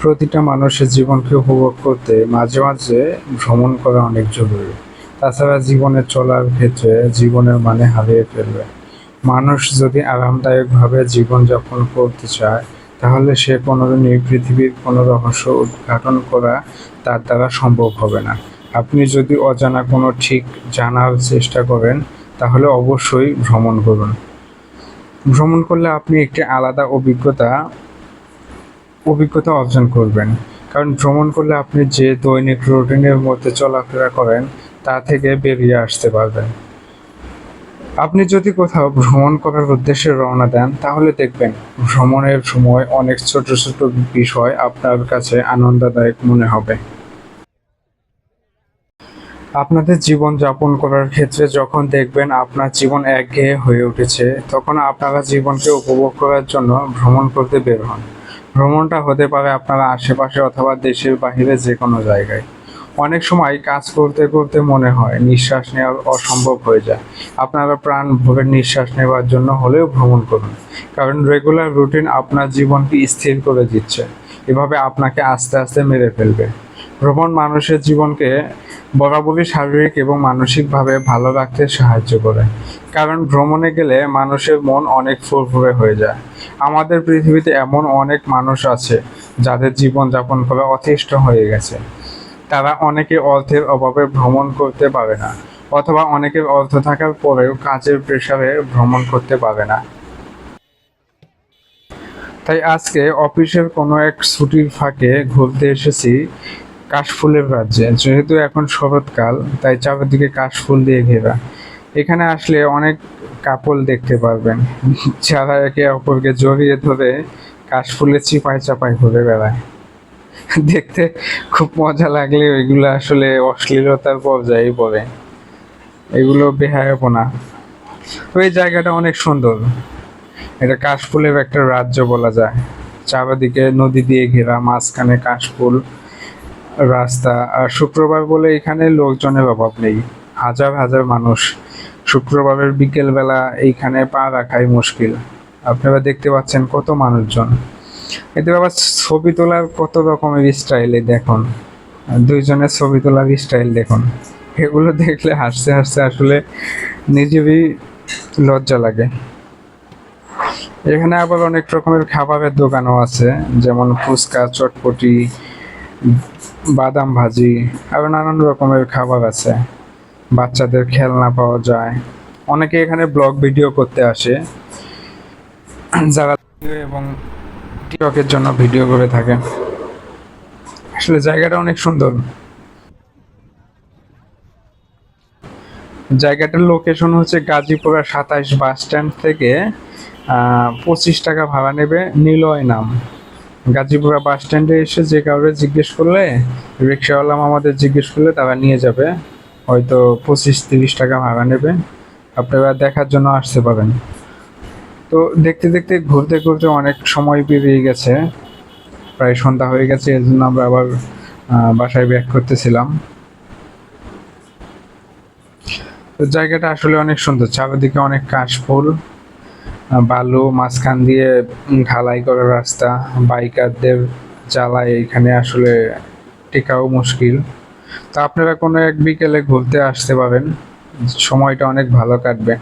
প্রতিটা মানুষের জীবনকে উপভোগ করতে মাঝে মাঝে ভ্রমণ করা অনেক জরুরি। তাছাড়া জীবনে চলার ক্ষেত্রে জীবনের মানে হারিয়ে ফেলবে। মানুষ যদি আরামদায়কভাবে জীবনযাপন করতে চায়, তাহলে সে কোনোদিনই পৃথিবীর কোনো রহস্য উদ্ঘাটন করা তার দ্বারা সম্ভব হবে না। আপনি যদি অজানা কোনো ঠিক জানার চেষ্টা করেন, তাহলে অবশ্যই ভ্রমণ করুন। ভ্রমণ করলে আপনি একটি আলাদা অভিজ্ঞতা অভিজ্ঞতা অর্জন করবেন। কারণ ভ্রমণ করলে আপনি যে দৈনিক রুটিনের মধ্যে চলাফেরা করেন, তা থেকে বেরিয়ে আসতে পারবেন। আপনি যদি কোথাও ভ্রমণ করার উদ্দেশ্যে রওনা দেন, তাহলে দেখবেন ভ্রমণের সময় অনেক ছোট ছোট বিষয় আপনার কাছে আনন্দদায়ক মনে হবে। আপনাদের জীবন যাপন করার ক্ষেত্রে যখন দেখবেন আপনার জীবন একঘেয়ে হয়ে উঠেছে, তখন আপনারা জীবনকে উপভোগ করার জন্য ভ্রমণ করতে বের হন। ভ্রমণটা হতে পারে আপনার আশেপাশে অথবা দেশের বাহিরে যে কোনো জায়গায়। অনেক সময় কাজ করতে করতে মনে হয় নিঃশ্বাস নেওয়া অসম্ভব হয়ে যায়। আপনারা প্রাণ ভরে নিঃশ্বাস নেওয়ার জন্য হলেও ভ্রমণ করুন। কারণ রেগুলার রুটিন আপনার জীবনকে স্থির করে দিচ্ছে। এভাবে আপনাকে আস্তে আস্তে মেরে ফেলবে। ভ্রমণ মানুষের জীবনকে বরাবরই শারীরিক এবং মানসিকভাবে ভালো রাখতে সাহায্য করে। কারণ ভ্রমণে গেলে মানুষের মন অনেক ফুরফুরে হয়ে যায়। আমাদের পৃথিবীতে এমন অনেক মানুষ আছে, যাদের জীবনযাপন করা অতিষ্ঠ হয়ে গেছে। তারা অনেকে অর্থের অভাবে ভ্রমণ করতে পারে না, অথবা অনেকের অর্থ থাকার পরেও কাজের প্রেশারে ভ্রমণ করতে পারে না। তাই আজকে অফিসের কোনো এক ছুটির ফাঁকে ঘুরতে এসেছি কাশফুলের রাজ্যে, যেহেতু এখন শরৎকাল, তাই চারিদিকে কাশফুল দিয়ে ঘেরা। এখানে আসলে অনেক কাপল দেখতে পারবেন। যারা একে অপরকে জড়িয়ে ধরে কাশফুলের চিপায় চাপায় ঘুরে বেড়ায়। দেখতে খুব মজা লাগলে এগুলো আসলে অশ্লীলতার পর্যায়ে পড়ে। এগুলো বেহায়াপনা। তো এই জায়গাটা অনেক সুন্দর। এটা কাশফুলের একটা রাজ্য বলা যায়। চারদিকে নদী দিয়ে ঘেরা, মাঝখানে কাশফুল। রাস্তা। আর শুক্রবার বলে এখানে লোকজনের অভাব নেই। হাজার হাজার মানুষ। শুক্রবারের বিকেলবেলা এইখানে পা রাখাই মুশকিল। আপনারা দেখতে পাচ্ছেন কত মানুষজন। এতে আবার ছবি তোলার কত রকমের স্টাইলে দেখুন। দুইজনের ছবি তোলার স্টাইল দেখুন। এগুলো দেখলে হাসতে হাসতে আসলে নিজেরই লজ্জা লাগে। এখানে আবার অনেক রকমের খাবারের দোকানও আছে, যেমন ফুচকা, চটপটি বাদাম ভাজি আরও নানান রকমের খাবার আছে। বাচ্চাদের খেলনা পাওয়া যায়। অনেকে এখানে ব্লগ ভিডিও করতে আসে। যারা এবং টিকটকের জন্য ভিডিও করে থাকে। আসলে জায়গাটা অনেক সুন্দর। জায়গাটার লোকেশন হচ্ছে গাজীপুরা সাতাইশ বাস স্ট্যান্ড থেকে পঁচিশ টাকা ভাড়া নেবে নিলয় নাম। গাজীপুরা বাস স্ট্যান্ডে এসে যে কাউরে জিজ্ঞেস করলে, রিক্সাওয়ালা আমাদের জিজ্ঞেস করলে তারা নিয়ে যাবে। হয়তো পঁচিশ তিরিশ টাকা ভাড়া নেবে। আপনারা দেখার জন্য আসতে পারেন। তো দেখতে দেখতে ঘুরতে ঘুরতে অনেক সময় পেরিয়ে গেছে। প্রায় সন্ধ্যা হয়ে গেছে এর জন্য আমরা আবার বাসায় ব্যাক করতেছিলাম। তো জায়গাটা আসলে অনেক সুন্দর, চারিদিকে অনেক কাশফুল। বালু মাঝখান দিয়ে ঢালাই করা রাস্তা, বাইকারদের জ্বালায় এখানে আসলে টেকাও মুশকিল। তা আপনারা কোনো এক বিকেলে ঘুরতে আসতে পারেন। সময়টা অনেক ভালো কাটবে।